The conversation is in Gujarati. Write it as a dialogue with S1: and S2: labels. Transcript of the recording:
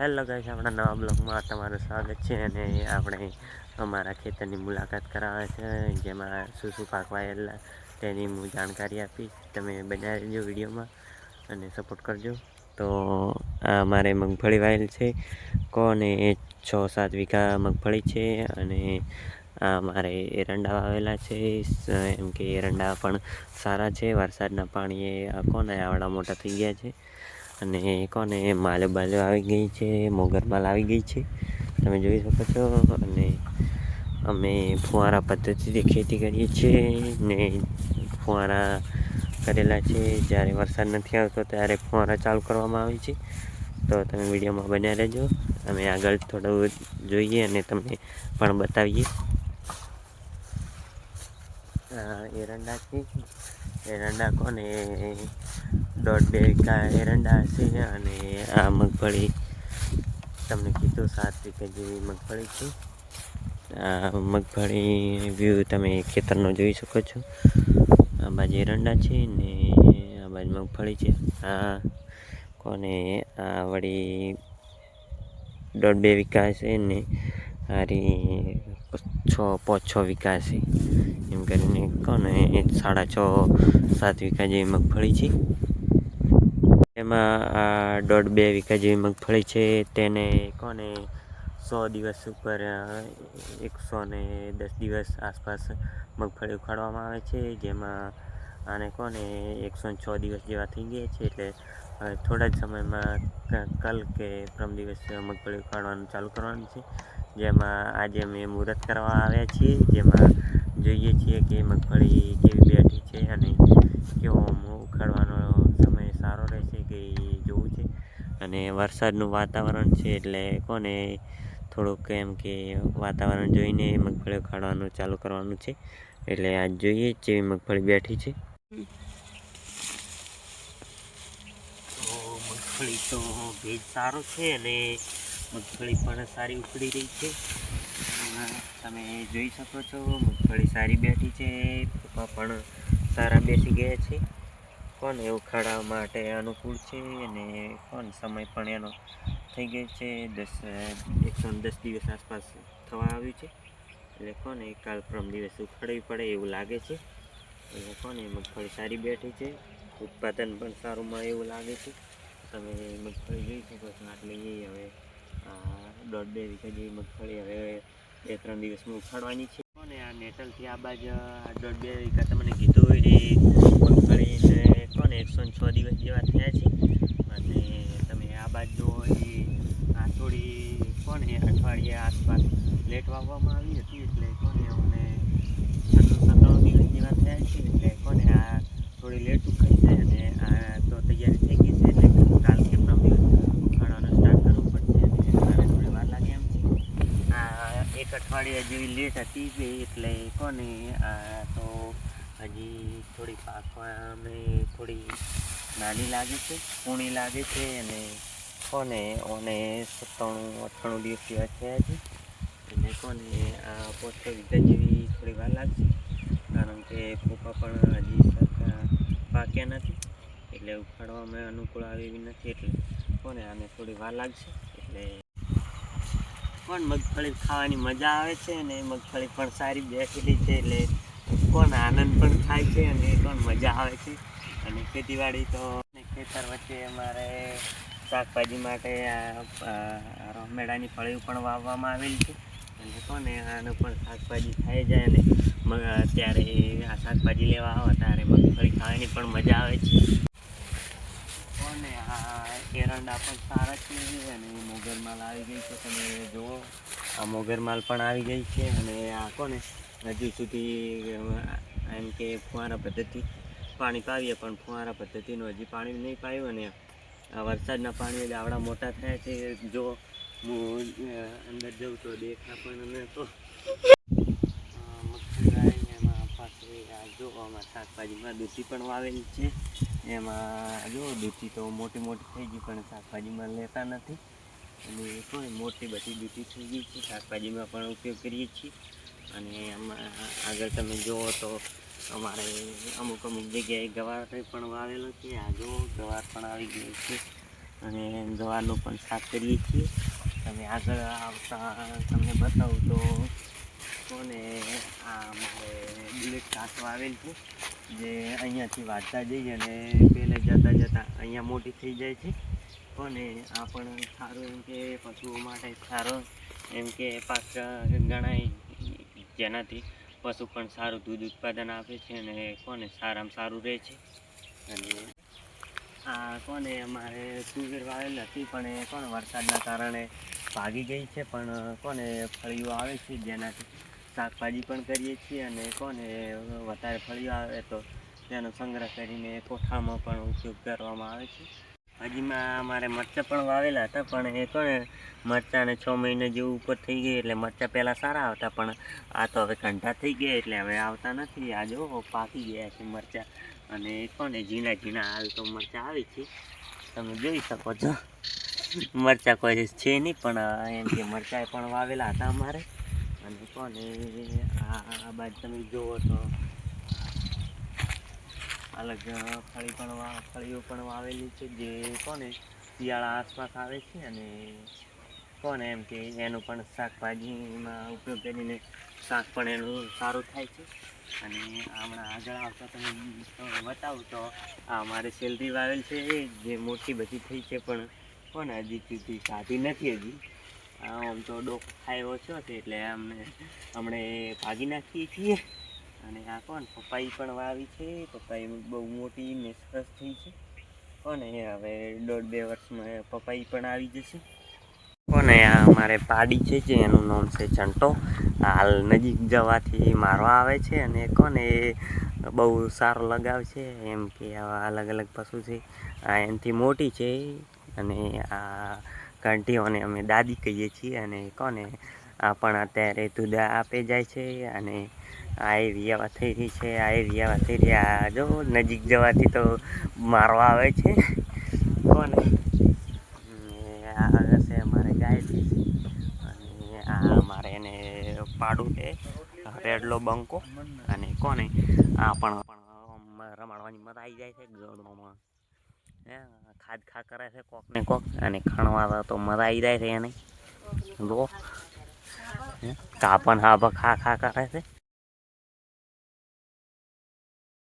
S1: હેલો ગાઈસ આપણા નવા બ્લોગમાં તમારું સ્વાગત છે અને આપણે અમારા ખેતરની મુલાકાત કરાવે છે, જેમાં શું શું પાક વાયેલા તેની હું જાણકારી આપીશ. તમે બનાવી રહેજો વિડીયોમાં અને સપોર્ટ કરજો. તો આ અમારે મગફળી વાયેલ છે, કોને છ સાત વીઘા મગફળી છે અને આ અમારે એરંડા વાવેલા છે, એમ કે એરંડા પણ સારા છે, વરસાદના પાણીએ કોને આવડા મોટા થઈ ગયા છે. અને કોને માલ બાલ આવી ગઈ છે મોગરમાલ આવી ગઈ છે. તમે જોઈ શકો છો અને અમે ફુવારા પદ્ધતિથી ખેતી કરીએ છીએ ને ફુવારા કરેલા છે. જ્યારે વરસાદ નથી આવતો ત્યારે ફુવારા ચાલુ કરવામાં આવે છે. તો તમે વિડીયોમાં બન્યા રહેજો. અમે આગળ થોડું જોઈએ અને તમને પણ બતાવીએ. એરંડા છે. એરંડા કોને દોઢ બે વીઘા એરંડા છે અને આ મગફળી. તમને કીધું સાત વીઘા જેવી મગફળી છે. આ મગફળી વ્યૂ તમે ખેતરનો જોઈ શકો છો. આ બાજુ એરંડા છે ને આ બાજુ મગફળી છે. આ કોને આ વળી દોઢ બે વીઘા છે ને હારી છ પાંચ છ વીઘા છે. એમ કરીને કોને સાડા છ, સાત વીઘા જેવી મગફળી છે. એમાં આ દોઢ બે વીઘા જેવી મગફળી છે, તેને કોને સો દિવસ ઉપર એકસો ને દસ દિવસ આસપાસ મગફળી ઉખાડવામાં આવે છે, જેમાં આને કોને એકસો છ દિવસ જેવા થઈ ગયા છે, એટલે થોડા જ સમયમાં કલ કે પ્રમ દિવસ મગફળી ઉખાડવાનું ચાલુ કરવાનું છે. જેમાં આજે અમે મુહૂર્ત કરવા આવ્યા છીએ, જેમાં જોઈએ છીએ કે મગફળી કેવી બેઠી છે અને કેવો ઉખાડવાનો સમય સારો રહેશે કે એ જોવું છે અને વરસાદનું વાતાવરણ છે એટલે કોને થોડુંક એમ કે વાતાવરણ જોઈને મગફળી ઉખાડવાનું ચાલુ કરવાનું છે. એટલે આજ જોઈએ જેવી મગફળી બેઠી છે. મગફળી તો ભેજ સારો છે અને મગફળી પણ સારી ઉખડી રહી છે. તમે જોઈ શકો છો મગફળી સારી બેઠી છે. પપ્પા પણ સારા બેસી ગયા છે. કોને ઉખાડવા માટે અનુકૂળ છે અને કોણ સમય પણ એનો થઈ ગયો છે. દસ, એકસો દસ દિવસ આસપાસ થવા આવ્યું છે. એટલે કોને કાલ પરમ દિવસ ઉખાડવી પડે એવું લાગે છે. એટલે કોને મગફળી સારી બેઠી છે. ઉત્પાદન પણ સારું મળે એવું લાગે છે. તમે મગફળી જોઈ શકો છો, આટલી હવે દોઢ, બે વીઘા જેવી મગફળી હવે બે, ત્રણ દિવસમાં ઉખાડવાની છે. કોને આ નેટલથી આ બાજુ દોઢ, બે વીઘા તમને કીધું એ મગફળીને કોને એકસો છ દિવસ જેવા થયા છે. અને તમે આ બાજુ આ થોડી કોને અઠવાડિયે આસપાસ લેટ વાવવામાં આવી હતી એટલે કોને અમને સત્તાણું દિવસ જેવા થયા છે એટલે કોને આ થોડી લેટ ઉખાઈ જાય અને આ તો તૈયારી થઈ ગઈ છે એટલે કાલ કે પરમ દિવસ સ્ટાર્ટ કરવું પડશે અને મારે થોડી વાર લાગે એમ છે. આ એક અઠવાડિયા જેવી લેટ હતી એટલે કોને આ તો હજી થોડી પાકવામાં થોડી નાની લાગે છે કૂણી લાગે છે અને કોને, ઓને સત્તાણું, અઠ્ઠાણું દિવસ જેવા થયા છે. એટલે કોને આ પોસ્ટ વીઘા જેવી થોડી વાર લાગશે, કારણ કે પોપા પણ હજી સરખા પાક્યા નથી. એટલે ઉખાડવામાં અનુકૂળ આવે એવી નથી, એટલે કોને આને થોડી વાર લાગશે. એટલે પણ મગફળી ખાવાની મજા આવે છે અને મગફળી પણ સારી બેઠેલી છે, એટલે કોણ આનંદ પણ થાય છે અને કોણ મજા આવે છે? અને ખેતીવાડી તો ખેતર વચ્ચે અમારે શાકભાજી માટે આ રમેડાની ફળીઓ પણ વાવવામાં આવેલી છે. અને કોને આનું પણ શાકભાજી થઈ જાય અને અત્યારે ત્યારે આ શાકભાજી લેવા આવે ત્યારે મગફળી ખાવાની પણ મજા આવે છે. કોને આ એરંડા પણ સારા છે અને મોગર માલ આવી ગઈ છે. તમે જુઓ, આ મોગર માલ પણ આવી ગઈ છે અને આ કોને હજુ સુધી એમ કે ફુવારા પદ્ધતિ પાણી પાવીએ, પણ ફુવારા પદ્ધતિનું હજી પાણી નહીં પાયું અને આ વરસાદના પાણી આવડા મોટા થયા છે. જો હું અંદર જઉં તો દેખા પણ અમે તો જો આમાં શાકભાજીમાં દૂધી પણ વાવેલી છે. એમાં, જો દૂધી તો મોટી મોટી થઈ ગઈ, પણ શાકભાજીમાં લેતા નથી. અને કોઈ મોટી બધી દૂધી થઈ ગઈ છે. શાકભાજીમાં પણ ઉપયોગ કરીએ છીએ. અને આગળ તમે જુઓ તો અમારે અમુક અમુક જગ્યાએ ગવાર પણ વાવેલો છે. આ જો ગવાર પણ આવી ગયો છે અને ગવારનું પણ શાક કરીએ છીએ. તમે આગળ આવતા તમને બતાવું તો કોને આ મારે બુલેટ કાંસો આવેલ છે, જે અહીંયાથી વાંચતા જઈએ અને પહેલાં જતાં જતાં અહીંયા મોટી થઈ જાય છે. કોને આ પણ સારું એમ કે પશુઓ માટે સારો એમ કે પાક ગણાય. જેનાથી પશુ પણ સારું દૂધ ઉત્પાદન આપે છે અને કોને સારામાં સારું રહે છે? અને આ કોને અમારે તુવેર વાવેલ હતી પણ એ કોણ વરસાદના કારણે ભાગી ગઈ છે, પણ કોને ફળીઓ આવે છે, જેનાથી શાકભાજી પણ કરીએ છીએ અને કોને વધારે ફળીઓ આવે તો તેનો સંગ્રહ કરીને કોઠામાં પણ ઉપયોગ કરવામાં આવે છે. હજીમાં અમારે મરચાં પણ વાવેલા હતા, પણ એ કોને મરચાંને છ મહિના જેવું ઉપર થઈ ગઈ એટલે મરચાં પહેલાં સારા આવતા, પણ આ તો હવે કંઠા થઈ ગયા એટલે હવે આવતા નથી. આ જો પાકી ગયા છે મરચાં. અને કોને ઝીણા ઝીણા હાલ તો મરચાં આવે છે. તમે જોઈ શકો છો. મરચાં કોઈ છે નહીં, પણ એમ કે મરચાં પણ વાવેલા હતા અમારે. અને કોને આ બાજુ તમે જુઓ તો અલગ ફળી પણ ફળીઓ પણ વાવેલી છે. જે કોને શિયાળા આસપાસ આવે છે અને કોને એમ કે એનું પણ શાકભાજીમાં ઉપયોગ કરીને શાક પણ એનું સારું થાય છે. અને હમણાં આગળ આવતા તમે બતાવું તો આ મારે સેલરી વાવેલ છે જે મોટી બધી થઈ છે પણ કોને હજી સુધી સાધી નથી હજી. આમ તો ડોક ખાય ઓછો છે એટલે અમને હમણે ભાગી નાખીએ છીએ. અને આ કોણ? પપાઈ પણ વાવી છે. પપાઈ બહુ મોટી ને થઈ છે. કોને હવે દોઢ બે વર્ષમાં પપાઈ પણ આવી જશે. કોને આ અમારે પાડી છે જે એનું નામ છે ચંટો. હાલ નજીક જવાથી મારવા આવે છે અને કોને બહુ સારો લગાવ છે. એમ કે આવા અલગ અલગ પશુ છે. આ એનાથી મોટી છે. અને આ ઘંટીઓને અમે દાદી કહીએ છીએ. અને કોને આ પણ અત્યારે દૂધ આપે જાય છે અને આ વિયાવા થઈ રહી છે આ વિયાવા થઈ રહી આ જો નજીક જવાથી તો મારવા આવે છે. કોને? આ હશે અમારે ગાય છે. અને આ અમારે એને પાડું છે, રેડલો બંકો. અને કોને? આ પણ રમાડવાની મજા આવી જાય છે ગળમાં. ખાદ ખા કરે છે કોક ને કોક અને ખણવા તો મજા આવી જાય છે એને. જો કાપન હા ખા ખા કરે છે